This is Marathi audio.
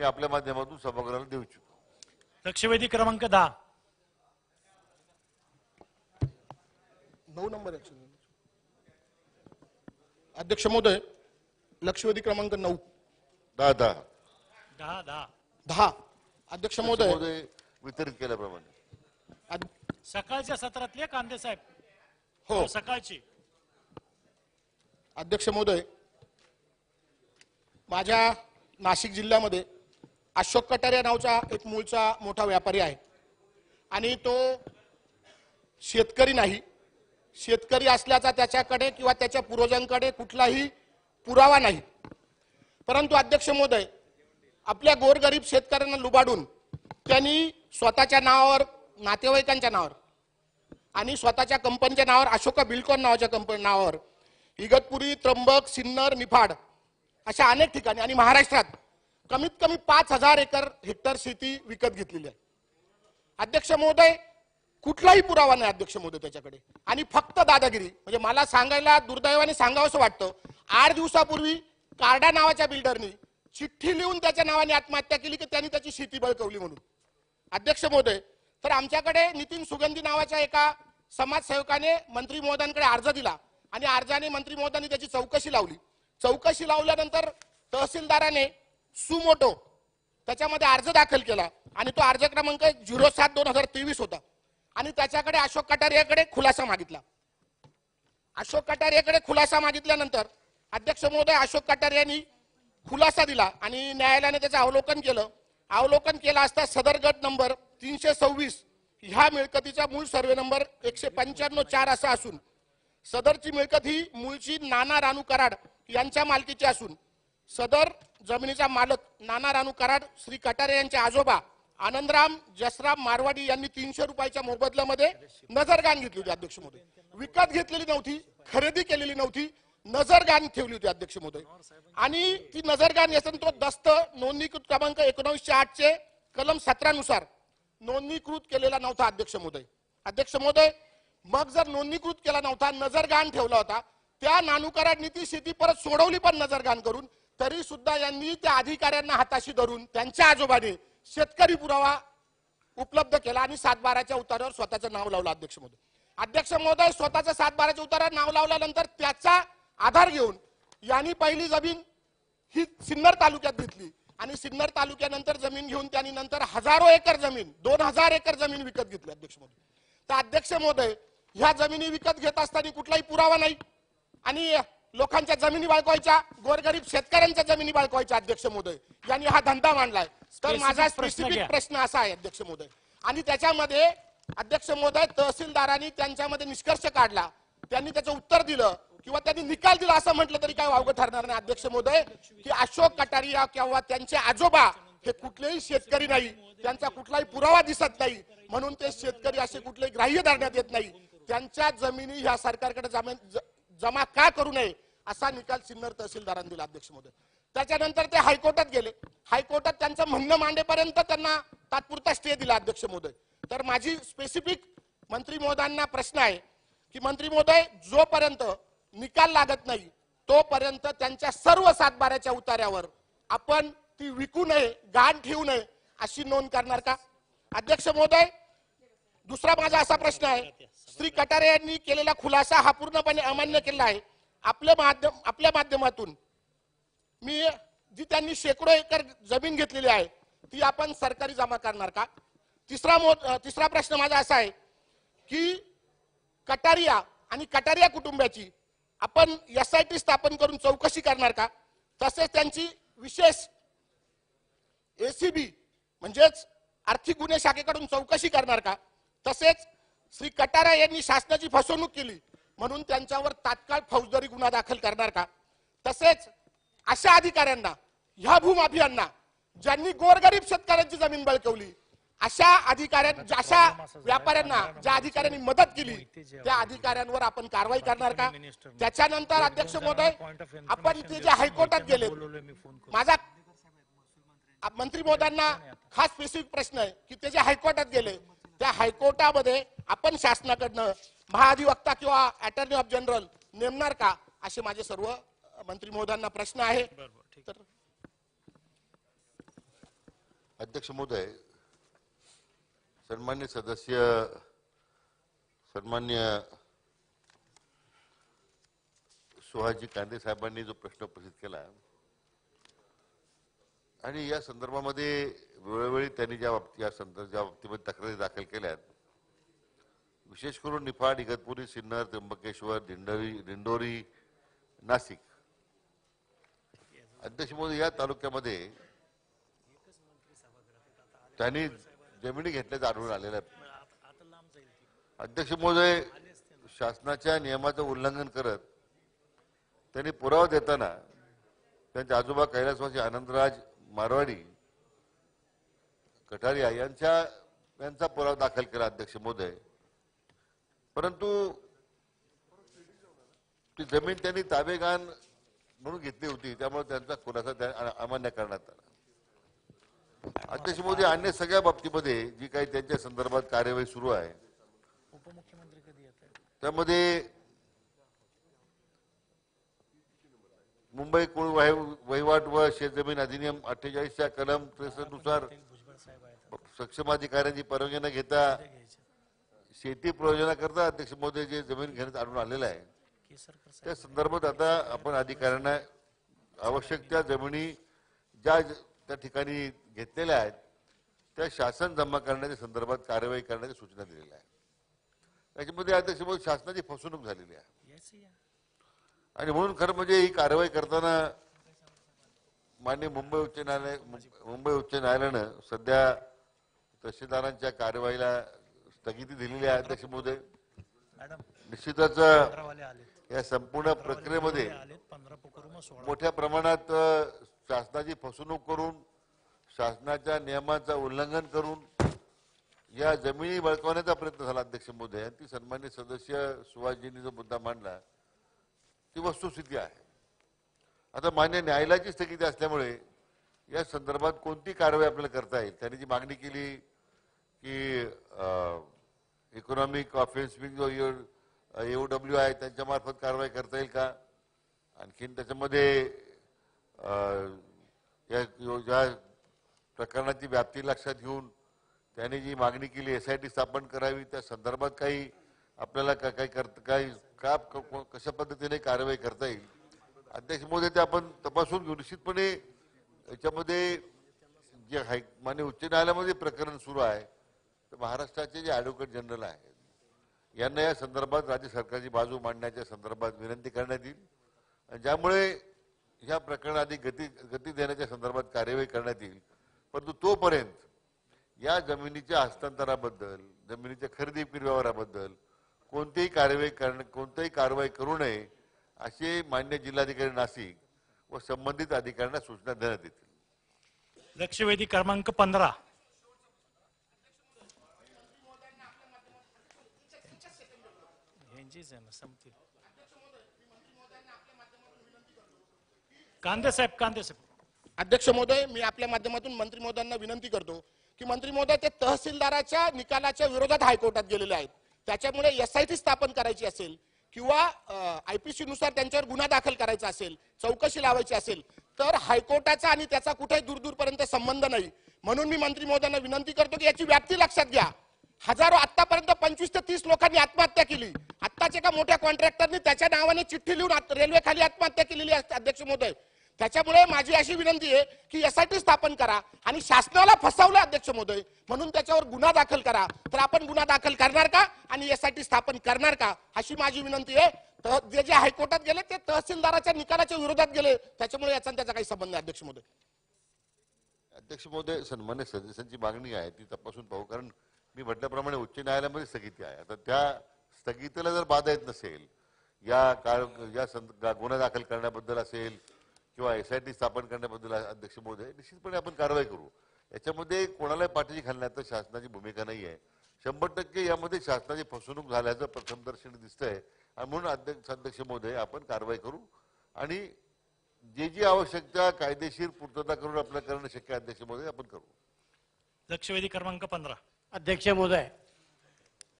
मी आपल्या माध्यमातून सभागृहाला देऊ इच्छितो. लक्षवेधी क्रमांक दहा. नऊ नंबर अध्यक्ष महोदय लक्षवेधी क्रमांक नऊ. दहा दहा. दहा दहा. दहा. अध्यक्ष महोदय. महोदय वितरित केल्याप्रमाणे. अध- सकाळच्या सत्रातले कांदे साहेब. हो सकाळची. अध्यक्ष महोदय माझ्या नाशिक जिल्ह्यामध्ये अशोक कटारिया नावचा एक मूळचा मोठा व्यापारी आहे. आणि तो शेतकरी नाही. शेतकरी असल्याचा त्याच्याकडे किंवा त्याच्या पूर्वजांकडे कुठलाही पुरावा नाही. परंतु अध्यक्ष महोदय आपल्या गोरगरीब शेतकऱ्यांना लुबाडून त्यांनी स्वतःच्या नावावर नातेवाईकांच्या नावावर आणि स्वतःच्या कंपनीच्या नावावर अशोका बिल्कॉन नावाच्या कंपनी नावावर इगतपुरी त्र्यंबक सिन्नर निफाड अशा अनेक ठिकाणी आणि महाराष्ट्रात कमीत कमी पाच हजार एकर हेक्टर शेती विकत घेतलेली आहे. अध्यक्ष महोदय कुठलाही पुरावा नाही अध्यक्ष महोदय त्याच्याकडे. आणि फक्त दादागिरी. म्हणजे मला सांगायला दुर्दैवाने सांगावंसं वाटतं आठ दिवसापूर्वी कार्डा नावाच्या बिल्डरनी चिठ्ठी लिहून त्याच्या नावाने आत्महत्या केली की त्यांनी त्याची शेती बळकवली म्हणून. अध्यक्ष महोदय तर आमच्याकडे नितीन सुगंधी नावाच्या एका समाजसेवकाने मंत्री महोदयांकडे अर्ज दिला आणि अर्जाने मंत्री महोदयांनी त्याची चौकशी लावली. चौकशी लावल्यानंतर तहसीलदाराने सुमोटो. त्याच्यामध्ये अर्ज दाखल केला. आणि तो अर्ज क्रमांक झिरो सात दोन हजार तेवीस होता. आणि त्याच्याकडे अशोक कटारियाकडे खुलासा मागितला. अशोक कटारियाकडे खुलासा मागितल्यानंतर अध्यक्ष महोदय अशोक कटारियांनी खुलासा दिला आणि न्यायालयाने त्याचं अवलोकन केलं. अवलोकन केलं असता सदर गट नंबर तीनशे सव्वीस ह्या मिळकतीचा मूळ सर्वे नंबर एकशे पंच्याण्णव चार असा असून सदरची मिळकत ही मूळची नाना रानू कराड यांच्या मालकीची असून सदर जमिनीचा मालक नाना रानू कराड श्री कटारे यांचे आजोबा आनंदराम जसराम मारवाडी यांनी तीनशे रुपयाच्या मोबदल्यामध्ये नजरगान घेतली होती अध्यक्ष महोदय विकत घेतलेली नव्हती खरेदी केलेली नव्हती नजरगान ठेवली होती अध्यक्ष महोदय आणि ती नजरगान तो दस्त नोंदणीकृत क्रमांक एकोणीसशे आठचे कलम सतरानुसार नोंदणीकृत केलेला नव्हता अध्यक्ष महोदय अध्यक्ष महोदय मग जर नोंदणीकृत केला नव्हता नजरगान ठेवला होता त्या नानुकरांनी ती शेती परत सोडवली पण नजरगान करून तरी सुद्धा यांनी त्या अधिकाऱ्यांना हाताशी धरून त्यांच्या आजोबाने शेतकरी पुरावा उपलब्ध केला आणि सातबाराच्या उतारावर स्वतःचं नाव लावलं अध्यक्ष महोदय. अध्यक्ष महोदय स्वतःचं सातबाराच्या उतारावर नाव लावल्यानंतर त्याचा आधार घेऊन यांनी पहिली जमीन ही सिन्नर तालुक्यात घेतली आणि सिन्नर तालुक्यानंतर जमीन घेऊन त्यांनी नंतर हजारो एकर जमीन दोन हजार एकर जमीन विकत घेतली अध्यक्ष महोदय. तर अध्यक्ष महोदय ह्या जमिनी विकत घेत असताना कुठलाही पुरावा नाही आणि लोकांच्या जमिनी बाळगवायच्या गोरगरीब शेतकऱ्यांच्या जमिनी बाळगवायच्या अध्यक्ष महोदय. यांनी हा धंदा मांडलाय. तर Specific माझा प्रश्न स्पेसिफिक. प्रश्न असा आहे अध्यक्ष महोदय. आणि त्याच्यामध्ये अध्यक्ष महोदय तहसीलदारांनी त्यांच्यामध्ये निष्कर्ष काढला. त्यांनी त्याचं उत्तर दिलं किंवा त्यांनी निकाल दिला असं म्हटलं तरी काय वावगं ठरणार नाही अध्यक्ष महोदय. की अशोक कटारिया किंवा त्यांचे आजोबा हे कुठलेही शेतकरी नाही त्यांचा कुठलाही पुरावा दिसत नाही. म्हणून ते शेतकरी असे कुठलेही ग्राह्य धरण्यात येत नाही. त्यांच्या जमिनी ह्या सरकारकडे जमा ज- जमा का करू नये असा निकाल सिन्नर तहसीलदारांनी दिला अध्यक्ष महोदय त्याच्यानंतर ते हायकोर्टात गेले. हायकोर्टात त्यांचं म्हणणं मांडेपर्यंत त्यांना तात्पुरता स्टे दिला अध्यक्ष महोदय तर माझी स्पेसिफिक मंत्री महोदयांना प्रश्न आहे की मंत्री महोदय जोपर्यंत निकाल लागत नाही तोपर्यंत त्यांच्या सर्व सातबाऱ्याच्या उतार्यावर आपण ती विकू नये गाण ठेवू नये अशी नोंद करणार का? अध्यक्ष महोदय दुसरा माझा असा प्रश्न आहे. श्री कटारे यांनी केलेला खुलासा हा पूर्णपणे अमान्य केला आहे. आपल्या माध्यम आपल्या माध्यमातून मी जी त्यांनी शेकडो एकर जमीन घेतलेली आहे ती आपण सरकारी जमा करणार का? तिसरा मो तिसरा प्रश्न माझा असा आहे की कटारिया आणि कटारिया कुटुंबाची आपण एस आय टी स्थापन करून चौकशी करणार का? तसेच त्यांची विशेष एसीबी म्हणजेच आर्थिक गुन्हे शाखेकडून चौकशी करणार का? तसेच श्री कटारा यांनी शासनाची फसवणूक केली. म्हणून त्यांच्यावर तात्काळ फौजदारी गुन्हा दाखल करणार का? तसेच अशा अधिकाऱ्यांना ह्या भूमाफियांना ज्यांनी गोरगरीब शेतकऱ्यांची जमीन बळकवली अशा अधिकाऱ्यां अशा व्यापाऱ्यांना ज्या अधिकाऱ्यांनी मदत केली त्या अधिकाऱ्यांवर आपण कारवाई करणार का? त्याच्यानंतर अध्यक्ष महोदय आपण ते जे हायकोर्टात गेले माझा मंत्री महोदयांना खास स्पेसिफिक प्रश्न आहे की ते जे हायकोर्टात गेले त्या हायकोर्टामध्ये आपण शासनाकडनं महाधिवक्ता किंवा अटर्नी ऑफ जनरल नेमणार का असे माझे सर्व मंत्री महोदयांना प्रश्न आहे. अध्यक्ष महोदय सन्मान्य सदस्य सन्मान्य सुहाजी कांदे साहेबांनी जो प्रश्न उपस्थित केला आणि या संदर्भामध्ये वेळोवेळी त्यांनी ज्या बाबती या संदर्भ ज्या बाबतीमध्ये तक्रारी दाखल केल्यात विशेष करून निफाड इगतपुरी सिन्नर त्र्यंबकेश्वर दिंडोरी दिंडोरी नाशिक. अध्यक्ष मोदी या तालुक्यामध्ये त्यांनी जमिनी घेतल्याचं आढळून आलेलं आहे. अध्यक्ष महोदय शासनाच्या नियमाचं उल्लंघन करत त्यांनी पुरावा देताना त्यांचे आजोबा कैलासवासी आनंदराज मारवाडी कठारिया यांच्या यांचा पुरावा दाखल केला अध्यक्ष महोदय परंतु ती जमीन त्यांनी ताबेगान म्हणून घेतली होती त्यामुळे त्यांचा खुलासा अमान्य करण्यात आला. अध्यक्ष मोदी अन्य सगळ्या बाबतीमध्ये जी काही त्यांच्या संदर्भात कार्यवाही सुरू आहे त्यामध्ये मुंबई कुळ वहिवाट व शेतजमीन अधिनियम अठ्ठेचाळीसच्या कलम त्रेसष्टनुसार सक्षम अधिकाऱ्यांची परवानगी न घेता शेती प्रयोजनाकरता अध्यक्ष मोदी जे जमीन घेण्यात आणून आलेलं आहे. त्या संदर्भात आता आपण अधिकाऱ्यांना आवश्यक त्या जमिनी ज्या त्या ठिकाणी घेतलेल्या आहेत त्या शासन जमा करण्याच्या संदर्भात कार्यवाही करण्याच्या सूचना दिलेल्या आहेत त्याच्यामध्ये अध्यक्ष मोदी शासनाची फसवणूक झालेली आहे. आणि म्हणून खरं म्हणजे ही कारवाई करताना मान्य मुंबई उच्च न्यायालय मुंबई उच्च न्यायालयानं सध्या तहसीलदारांच्या कारवाईला स्थगिती दिलेली आहे अध्यक्ष महोदय. निश्चितच या संपूर्ण प्रक्रियेमध्ये मोठ्या प्रमाणात शासनाची फसवणूक करून शासनाच्या नियमांचं उल्लंघन करून या जमिनी बळकावण्याचा प्रयत्न झाला अध्यक्ष महोदय. आणि ती सन्मान्य सदस्य सुभाषजींनी जो मुद्दा मांडला ती वस्तुस्थिती आहे. आता मान्य न्यायालयाची स्थगिती असल्यामुळे या संदर्भात कोणती कारवाई आपल्याला करता येईल? त्यांनी जी मागणी केली की इकॉनॉमिक ऑफेन्स जो एओ डब्ल्यू आहे त्यांच्यामार्फत कारवाई करता येईल का? आणखीन त्याच्यामध्ये या यो- ज्या प्रकरणाची व्याप्ती लक्षात घेऊन त्यांनी जी मागणी केली एस आय टी स्थापन करावी त्या संदर्भात काही आपल्याला का- काही करत काही का क- कशा पद्धतीने कारवाई करता येईल? अध्यक्ष महोदय ते आपण तपासून घेऊ. निश्चितपणे याच्यामध्ये जे हाय मान्य उच्च न्यायालयामध्ये प्रकरण सुरू आहे तर महाराष्ट्राचे जे ॲडव्होकेट जनरल आहेत यांना या संदर्भात राज्य सरकारची बाजू मांडण्याच्या संदर्भात विनंती करण्यात येईल. आणि ज्यामुळे ह्या प्रकरणाआधी गती गती देण्याच्या संदर्भात कार्यवाही करण्यात येईल. परंतु तोपर्यंत या जमिनीच्या हस्तांतराबद्दल जमिनीच्या खरेदी व्यवहाराबद्दल कोणतीही कार्यवाही करण कोणतीही कारवाई करू नये असे मान्य जिल्हाधिकारी नाशिक व संबंधित अधिकाऱ्यांना सूचना देण्यात येतील. लक्षवेधी क्रमांक पंधरा. कांदे साहेब कांदे साहेब. अध्यक्ष महोदय मी आपल्या माध्यमातून मंत्री महोदयांना विनंती करतो की मंत्री महोदय ते तहसीलदाराच्या निकालाच्या विरोधात हायकोर्टात गेलेले आहेत. त्याच्यामुळे एस आय टी स्थापन करायची असेल किंवा आयपीसी नुसार त्यांच्यावर गुन्हा दाखल करायचा असेल चौकशी लावायची असेल तर हायकोर्टाचा आणि त्याचा कुठेही दूरदूरपर्यंत संबंध नाही. म्हणून मी मंत्री महोदयांना विनंती करतो की याची व्याप्ती लक्षात घ्या. हजारो आतापर्यंत पंचवीस ते तीस लोकांनी आत्महत्या केली. आत्ताच्या एका मोठ्या कॉन्ट्रॅक्टरनी त्याच्या नावाने चिठ्ठी लिहून रेल्वे खाली आत्महत्या केलेली असते अध्यक्ष महोदय. त्याच्यामुळे माझी अशी विनंती आहे की एसआयटी स्थापन करा आणि शासनाला फसवलं अध्यक्ष महोदय म्हणून त्याच्यावर गुन्हा दाखल करा. तर आपण गुन्हा दाखल करणार का आणि एसआयटी स्थापन करणार का अशी माझी विनंती आहे. तर जे जे हायकोर्टात गेले ते तहसीलदाराच्या निकालाच्या विरोधात गेले. त्याच्यामुळे याचा आणि त्याचा काही संबंध नाही अध्यक्ष महोदय. अध्यक्ष महोदय सन्मान्य सदस्यांची मागणी आहे ती तपासून पाहू. कारण मी म्हटल्याप्रमाणे उच्च न्यायालयामध्ये स्थगिती आहे. आता त्या स्थगितीला जर बाधा येत नसेल या काळ या सं- गुन्हा दाखल करण्याबद्दल असेल किंवा एस आय टी स्थापन करण्याबद्दल आहे, अध्यक्ष महोदय निश्चितपणे आपण कारवाई करू. याच्यामध्ये कोणालाही पाठीशी घालण्यात शासनाची भूमिका नाही आहे. शंभर टक्के यामध्ये शासनाची फसवणूक झाल्याचं प्रथमदर्शनी दिसतंय. आणि म्हणून अध्यक्ष अध्यक्ष महोदय आपण कारवाई करू. आणि जे जी आवश्यकता कायदेशीर पूर्तता करून आपल्याला करणं शक्य आहे, अध्यक्ष महोदय आपण करू. लक्षवेधी क्रमांक पंधरा. अध्यक्ष महोदय